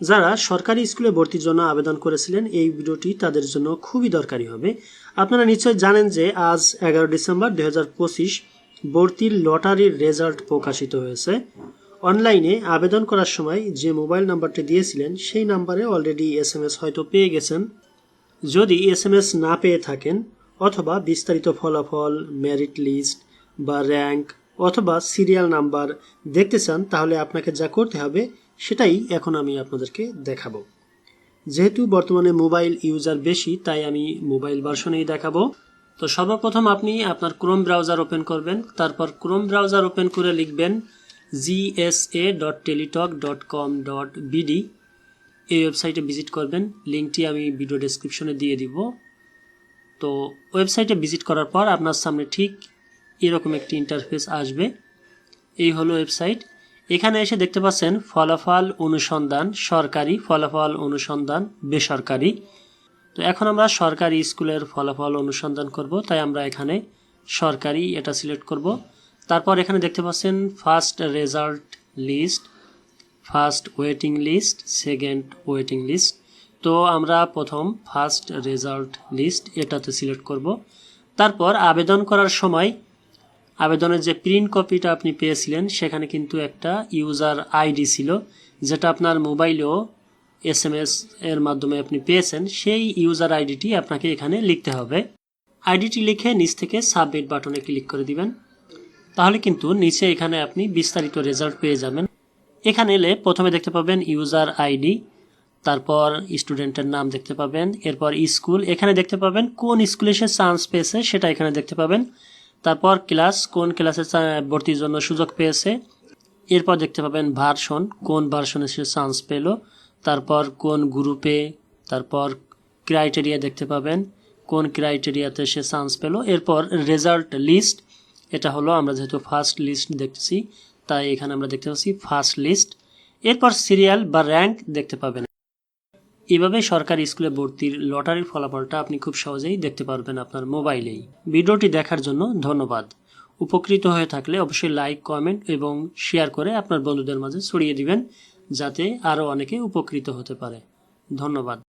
যারা সরকারি স্কুলে ভর্তির জন্য আবেদন করেছিলেন, এই ভিডিওটি তাদের জন্য খুবই দরকারি হবে। আপনারা নিশ্চয় জানেন যে আজ এগারো ডিসেম্বর দু হাজার পঁচিশ ভর্তির লটারির রেজাল্ট প্রকাশিত হয়েছে। অনলাইনে আবেদন করার সময় যে মোবাইল নাম্বারটি দিয়েছিলেন, সেই নাম্বারে অলরেডি এস এম এস হয়তো পেয়ে গেছেন। যদি এস এম এস না পেয়ে থাকেন, অথবা বিস্তারিত ফলাফল, মেরিট লিস্ট বা র্যাঙ্ক অথবা সিরিয়াল নাম্বার দেখতে চান, তাহলে আপনাকে যা করতে হবে সেটাই এখন আমি আপনাদেরকে দেখাবো। যেহেতু বর্তমানে মোবাইল ইউজার বেশি, তাই আমি মোবাইল ভার্সনেই দেখাবো। তো সর্বপ্রথম আপনি আপনার ক্রোম ব্রাউজার ওপেন করবেন, তারপর ক্রোম ব্রাউজার ওপেন করে লিখবেন GSA dot Teletalk dot com dot BD এই ওয়েবসাইটে ভিজিট করবেন, লিঙ্কটি আমি ভিডিও ডেসক্রিপশনে দিয়ে দিব। তো ওয়েবসাইটে ভিজিট করার পর আপনার সামনে ঠিক এরকম একটি ইন্টারফেস আসবে। এই হলো ওয়েবসাইট এখানে এসে দেখতে পাচ্ছেন ফলাফল অনুসন্ধান সরকারি, ফলাফল অনুসন্ধান বেসরকারি। তো এখন আমরা সরকারি স্কুলের ফলাফল অনুসন্ধান করব, তাই আমরা এখানে সরকারি এটা সিলেক্ট করব। তারপর এখানে দেখতে পাচ্ছেন first result list first waiting list second waiting list তো আমরা প্রথম ফার্স্ট রেজাল্ট লিস্ট এটাতে সিলেক্ট করব। তারপর আবেদন করার সময় আবেদনের যে প্রিন্ট কপিটা আপনি পেয়েছিলেন, সেখানে কিন্তু একটা ইউজার আইডি ছিল, যেটা আপনার মোবাইলেও এস এম এস এর মাধ্যমে আপনি পেয়েছেন। সেই ইউজার আইডিটি আপনাকে এখানে লিখতে হবে। আইডিটি লিখে নিচ থেকে সাবমিট বাটনে ক্লিক করে দিবেন। তাহলে কিন্তু নিচে এখানে আপনি বিস্তারিত রেজাল্ট পেয়ে যাবেন। এখানে এলে প্রথমে দেখতে পাবেন ইউজার আইডি তারপর স্টুডেন্টের নাম দেখতে পাবেন, এরপর স্কুল এখানে দেখতে পাবেন কোন স্কুলে সে চান্স পেয়েছে, সেটা এখানে দেখতে পাবেন। তারপর ক্লাস কোন ক্লাসে ভর্তির জন্য সুযোগ পেয়েছে? এরপর দেখতে পাবেন ভার্সন, কোন ভার্সনে সে চান্স পেল। তারপর কোন গ্রুপে তারপর ক্রাইটেরিয়া দেখতে পাবেন, কোন ক্রাইটেরিয়াতে সে চান্স পেল। এরপর রেজাল্ট লিস্ট এটা হলো আমরা যেহেতু ফার্স্ট লিস্ট দেখতেছি, তাই এখানে আমরা দেখতে পাচ্ছি ফার্স্ট লিস্ট এরপর সিরিয়াল বা র্যাঙ্ক দেখতে পাবেন। এভাবে সরকারি স্কুলে ভর্তির লটারির ফলাফলটা আপনি খুব সহজেই দেখতে পারবেন আপনার মোবাইলেই। ভিডিওটি দেখার জন্য ধন্যবাদ। উপকৃত হয়ে থাকলে অবশ্যই লাইক, কমেন্ট এবং শেয়ার করে আপনার বন্ধুদের মাঝে ছড়িয়ে দিবেন, যাতে আরও অনেকে উপকৃত হতে পারে। ধন্যবাদ।